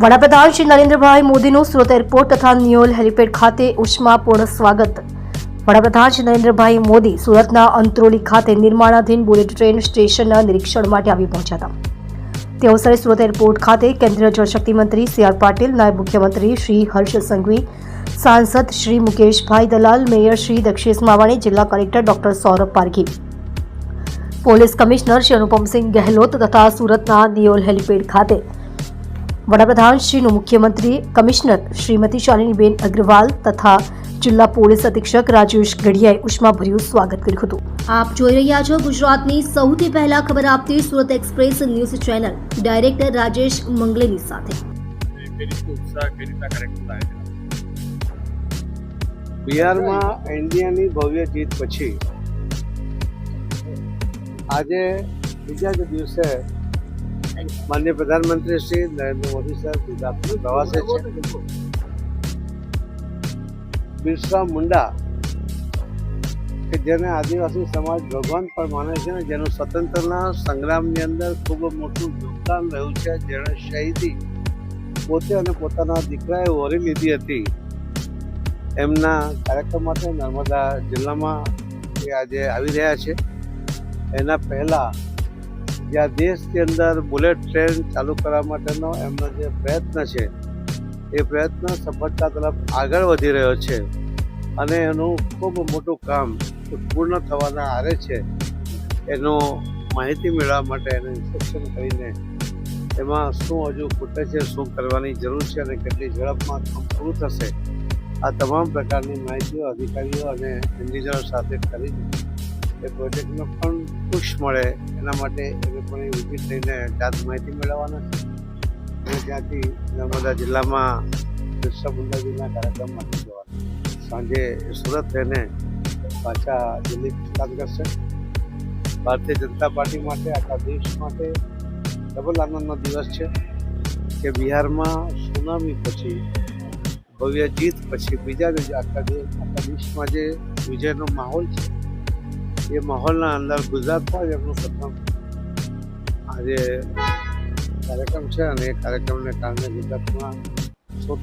વડાપ્રધાન શ્રી નરેન્દ્રભાઈ મોદીનું સુરત એરપોર્ટ તથા નિયોલ હેલિપેડ ખાતે ઉષ્માપૂર્ણ સ્વાગત. વડાપ્રધાન શ્રી નરેન્દ્રભાઈ મોદી સુરતના અંત્રોલી ખાતે નિર્માણાધીન બુલેટ ટ્રેન સ્ટેશનના નિરીક્ષણ માટે આવી પહોંચ્યા હતા. તે અવસરે સુરત એરપોર્ટ ખાતે કેન્દ્રીય જળશક્તિ મંત્રી સી આર પાટીલ, નાયબ મુખ્યમંત્રી શ્રી હર્ષ સંઘવી, સાંસદ શ્રી મુકેશભાઈ દલાલ, મેયર શ્રી દક્ષેશ માવાણી, જિલ્લા collector doctor Saurabh Parghi. Police commissioner Shri Anupamsinh Gahlot તથા સુરતના નિયોલ હેલિપેડ ખાતે વડાપ્રધાન શ્રીનું મુખ્યમંત્રી કમિશનર શ્રીમતી શાલિનીબેન અગ્રવાલ તથા જિલ્લા પોલીસ અધિક્ષક રાજેશ ગઢિયાએ ઉષ્માભર્યું સ્વાગત કર્યું હતું. આપ જોઈ રહ્યા છો ગુજરાતની સૌથી પહેલા ખબર આપતી Surat express news channel. Director Rajesh મંગલેની સાથે. બિહારમાં ઇન્ડિયાની ભવ્ય જીત પછી આજે બીજા જ દિવસે માનનીય પ્રધાનમંત્રી શ્રી નરેન્દ્ર મોદી સાહેબ ગુજરાતના પ્રવાસે છે. બિરસા મુંડા, કે જેને આદિવાસી સમાજ ભગવાન પણ માને છે ને, જેનું સ્વતંત્રના સંગ્રામની અંદર ખૂબ મોટું યોગદાન રહ્યું છે, જેણે શહીદી પોતે અને પોતાના દીકરાએ ઓરી લીધી હતી. એમના કાર્યક્રમ માટે નર્મદા જિલ્લામાં એ આજે આવી રહ્યા છે. એના પહેલાં જ્યાં દેશની અંદર બુલેટ ટ્રેન ચાલુ કરવા માટેનો એમનો જે પ્રયત્ન છે, એ પ્રયત્ન સફળતા તરફ આગળ વધી રહ્યો છે. અને એનું ખૂબ મોટું કામ પૂર્ણ થવાના આરે છે. એનો માહિતી મેળવવા માટે એને ઇન્સ્ટ્રક્શન કરીને એમાં શું હજુ ખૂટે છે, શું કરવાની જરૂર છે અને કેટલી ઝડપમાં કામ પૂરું થશે, આ તમામ પ્રકારની માહિતીઓ અધિકારીઓ અને એન્જિનિયરો સાથે કરી એ પ્રોજેક્ટનો પણ પુશ મળે. એના માટે એ લોકોને ઊભી લઈને જાત માહિતી મેળવવાના છે. અને ત્યાંથી નર્મદા જિલ્લામાં બિરસા મુંડાજીના કાર્યક્રમ માટે જવાના સાંજે સુરત થઈને પાછા દિલ્હી પ્રસ્થાન કરશે ભારતીય જનતા પાર્ટી માટે આખા દેશ માટે ડબલ આનંદનો દિવસ છે કે બિહારમાં સુનામી પછી, ભવ્ય જીત પછી બીજા આખા દેશ આખા દેશમાં જે વિજયનો માહોલ છે એ માહોલના અંદર ગુજરાતમાં જ એમનું પ્રથમ આજે કાર્યક્રમ છે અને એ કાર્યક્રમને કારણે ગુજરાતમાં